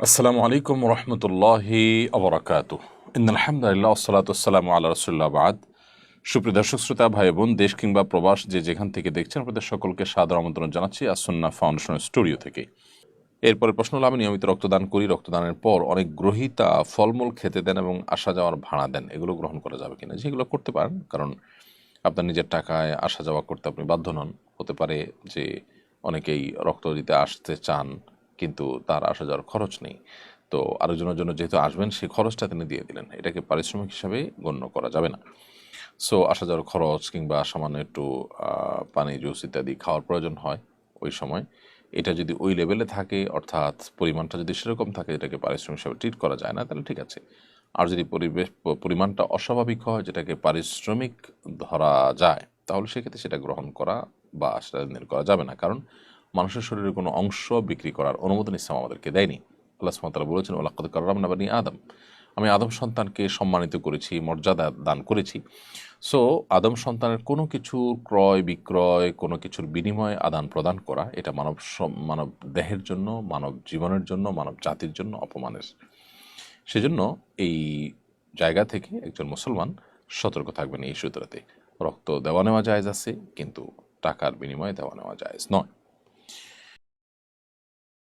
আসসালামু আলাইকুম রহমতুল্লাহি আবরাকাত ইন আলহামদুলিল্লাহ সালাত আসসালামু আল্লাহ রসুল্লাহ বাদ। সুপ্রিয় দর্শক, শ্রোতা ভাই বোন দেশ কিংবা প্রবাস যে যেখান থেকে দেখছেন, আপনাদের সকলকে সাদর আমন্ত্রণ জানাচ্ছি আসন্না ফাউন্ডেশনের স্টুডিও থেকে। এরপরে প্রশ্ন হলো, আমি নিয়মিত রক্তদান করি, রক্তদানের পর অনেক গ্রহীতা ফলমূল খেতে দেন এবং আসা যাওয়ার ভাড়া দেন। এগুলো গ্রহণ করা যাবে কিনা? যেগুলো করতে পারেন, কারণ আপনার নিজের টাকায় আসা যাওয়া করতে আপনি বাধ্য নন। হতে পারে যে অনেকেই রক্ত দিতে আসতে চান কিন্তু তার আসা যাওয়ার খরচ নেই। তো আরেকজনের জন্য যেহেতু আসবেন, সেই খরচটা তিনি দিয়ে দিলেন। এটাকে পারিশ্রমিক হিসাবে গণ্য করা যাবে না। সো আসা যাওয়ার খরচ কিংবা সামান্য একটু পানি, জুস ইত্যাদি খাওয়ার প্রয়োজন হয় ওই সময়। এটা যদি ওই লেভেলে থাকে, অর্থাৎ পরিমাণটা যদি সেরকম থাকে এটাকে পারিশ্রমিক হিসাবে ট্রিট করা যায় না, তাহলে ঠিক আছে। আর যদি পরিবেশ, পরিমাণটা অস্বাভাবিক হয়, যেটাকে পারিশ্রমিক ধরা যায়, তাহলে সেক্ষেত্রে সেটা গ্রহণ করা বা সেটা করা যাবে না। কারণ মানুষের শরীরের কোনো অংশ বিক্রি করার অনুমোদন ইসলাম আমাদেরকে দেয়নি। আল্লাহ সুমাতারা বলেছেন ওলাক্কদ করলাম না বানি আদম। আমি আদম সন্তানকে সম্মানিত করেছি, মর্যাদা দান করেছি। সো, আদম সন্তানের কোনো কিছুর ক্রয়, বিক্রয়, কোনো কিছুর বিনিময়ে আদান প্রদান করা, এটা মানব মানব দেহের জন্য, মানব জীবনের জন্য, মানব জাতির জন্য অপমানের। সেজন্য এই জায়গা থেকে একজন মুসলমান সতর্ক থাকবেন এই সূত্রতে। রক্ত দেওয়া নেওয়া জায়েজ আছে, কিন্তু টাকার বিনিময়ে দেওয়া নেওয়া জায়েজ নয়।